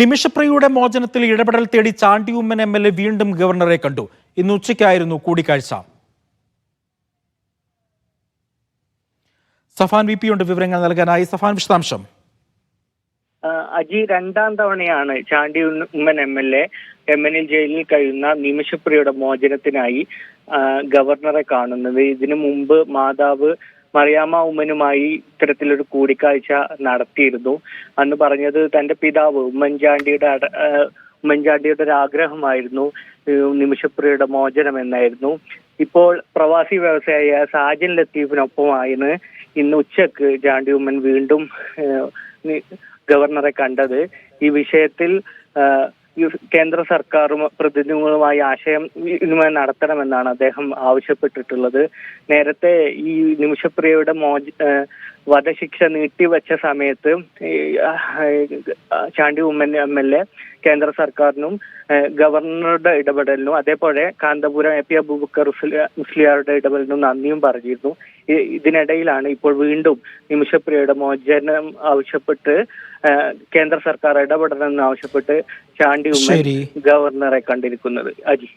നിമിഷപ്രിയയുടെ മോചനത്തിൽ ഇടപെടൽ തേടി ചാണ്ടിയുമ്മൻ എം എൽ എ വീണ്ടും ഗവർണറെ കണ്ടു. ഇന്ന് ഉച്ചയ്ക്കായിരുന്നു കൂടിക്കാഴ്ച. സഫാൻ വി പിയുണ്ട് വിവരങ്ങൾ നൽകാനായി. സഫാൻ വിശദാംശം. അജി രണ്ടാം തവണയാണ് Chandy Oommen M L A M L ജയിലിൽ കഴിയുന്ന നിമിഷപ്രിയയുടെ മോചനത്തിനായി ഗവർണറെ കാണുന്നത്. ഇതിനു മുമ്പ് മാതാവ് മറിയാമ്മ ഉമ്മനുമായി ഇത്തരത്തിലൊരു കൂടിക്കാഴ്ച നടത്തിയിരുന്നു. അന്ന് പറഞ്ഞത് തന്റെ പിതാവ് ഉമ്മൻചാണ്ടിയുടെ ഉമ്മൻചാണ്ടിയുടെ ഒരു ആഗ്രഹമായിരുന്നു. നിമിഷപ്രിയുടെ മോചനം എന്നായിരുന്നു. ഇപ്പോൾ പ്രവാസി വ്യവസായിയായ സാജൻ ലത്തീഫിനൊപ്പമായിരുന്നു ഇന്ന് ഉച്ചയ്ക്ക് ചാണ്ടി ഉമ്മൻ വീണ്ടും ഗവർണറെ കണ്ടത്. ഈ വിഷയത്തിൽ കേന്ദ്ര സർക്കാരും പ്രതിനിധികളുമായി ആശയം വിനിമയം നടത്തണമെന്നാണ് അദ്ദേഹം ആവശ്യപ്പെട്ടിട്ടുള്ളത്. നേരത്തെ ഈ നിമിഷപ്രിയയുടെ മോച വധശിക്ഷ നീട്ടിവെച്ച സമയത്ത് Chandy Oommen M L A കേന്ദ്ര സർക്കാരിനും ഗവർണറുടെ ഇടപെടലിനും അതേപോലെ കാന്തപുരം എ പി അബൂബക്കർ മുസ്ലി- മുസ്ലിയാരുടെ ഇടപെടലിനും നന്ദിയും പറഞ്ഞിരുന്നു. ഇതിനിടയിലാണ് ഇപ്പോൾ വീണ്ടും നിമിഷപ്രിയയുടെ മോചനം ആവശ്യപ്പെട്ട് കേന്ദ്ര സർക്കാർ ഇടപെടണമെന്ന് ആവശ്യപ്പെട്ട് ചാണ്ടി ഉമ്മൻ ഗവർണറെ കണ്ടിരിക്കുന്നത്. അജി.